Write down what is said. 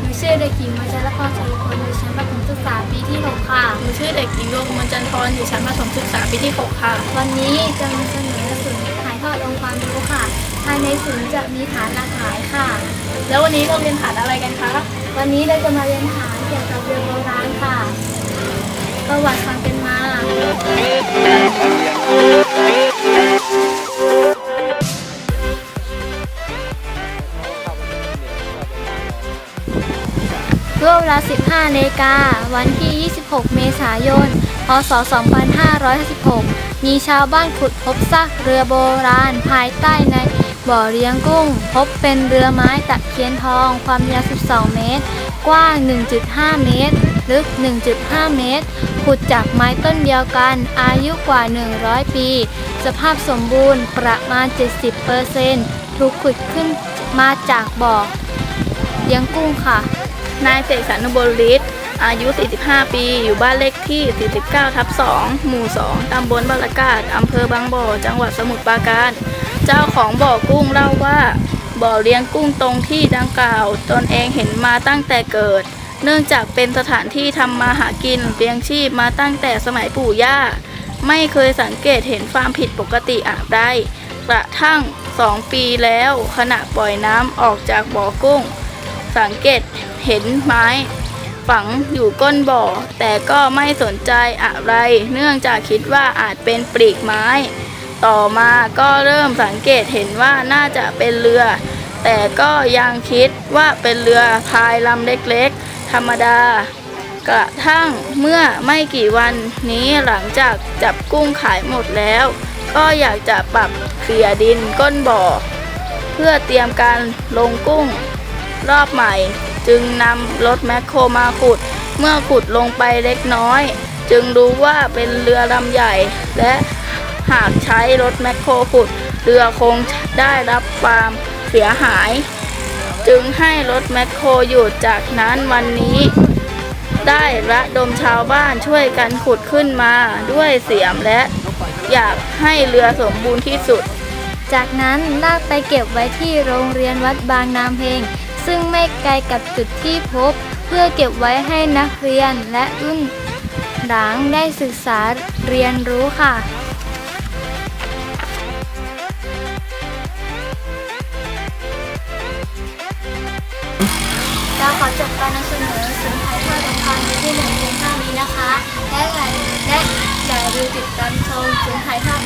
หนูชื่อเด็กหญิงวัชรพรชัยพลอยู่ชั้นประถมศึกษาปีที่6ค่ะ หนูชื่อเด็กหญิงดวงมนจันทรอยู่ชั้นประถมศึกษาปีที่6ค่ะ วันนี้จะมาเสนอศูนย์ถ่ายทอดองค์ความรู้ค่ะ ภายในศูนย์จะมีฐานหลากหลายค่ะ แล้ววันนี้เราเรียนฐานอะไรกันคะ วันนี้เราจะมาเรียนฐานเกี่ยวกับเรือโบราณค่ะ ประวัติความเป็นมา เมื่อเวลา 15นาฬิกา วันที่ 26 เมษายน พศ 2556 มีชาวบ้านขุดพบซากเรือโบราณภายใต้ในบ่อเลี้ยงกุ้ง พบเป็นเรือไม้ตะเคียนทอง ความยาว 12 เมตร กว้าง 1.5 เมตร ลึก 1.5 เมตร ขุดจากไม้ต้นเดียวกัน อายุกว่า 100 ปี สภาพสมบูรณ์ประมาณ 70%ถูกขุดขึ้นมาจากบ่อเลี้ยงกุ้งค่ะ นายเสกสรรนุบริษอายุ 45 ปี อยู่บ้านเลขที่ 49 ทับ 2 หมู่ 2 ตำบลบารากาศ อำเภอบางบ่อ จังหวัดสมุทรปราการ เจ้าของบ่อกุ้งเล่าว่า บ่อเลี้ยงกุ้งตรงที่ดังกล่าว ตนเองเห็นมาตั้งแต่เกิด เนื่องจากเป็นสถานที่ทำมาหากินเลี้ยงชีพมาตั้งแต่สมัยปู่ย่า ไม่เคยสังเกตเห็นความผิดปกติอะไรกระทั่งสองปีแล้วขณะปล่อยน้ำออกจากบ่อกุ้ง สังเกต เห็นไม้ฝังอยู่ก้นบ่อ แต่ก็ไม่สนใจอะไร เนื่องจากคิดว่าอาจเป็นปลีกไม้ ต่อมาก็เริ่มสังเกตเห็นว่าน่าจะเป็นเรือ แต่ก็ยังคิดว่าเป็นเรือพายลำเล็กๆ ธรรมดา กระทั่งเมื่อไม่กี่วันนี้หลังจากจับกุ้งขายหมดแล้ว ก็อยากจะปรับเคลียดินก้นบ่อ เพื่อเตรียมการลงกุ้งรอบใหม่ จึงนำรถแมคโครมาขุด เมื่อขุดลงไปเล็กน้อย จึงรู้ว่าเป็นเรือลำใหญ่ และหากใช้รถแมคโครขุด เรือคงได้รับความเสียหาย จึงให้รถแมคโครหยุดจากนั้นวันนี้ได้ระดมชาวบ้านช่วยกันขุดขึ้นมาด้วยเสียมและอยากให้เรือสมบูรณ์ที่สุด จากนั้นลากไปเก็บไว้ที่โรงเรียนวัดบางนามเพลง ซึ่งไม่ไกลกับจุดที่พบ เพื่อเก็บไว้ให้นักเรียนและรุ่นหลังได้ศึกษาเรียนรู้ค่ะเราขอจบการนำเสนอสื่อถ่ายทอดองค์ความรู้ที่หนึ่งเพียงเท่านี้นะคะ และอย่าและอย่าลืมติดตามชมสื่อถ่ายทอด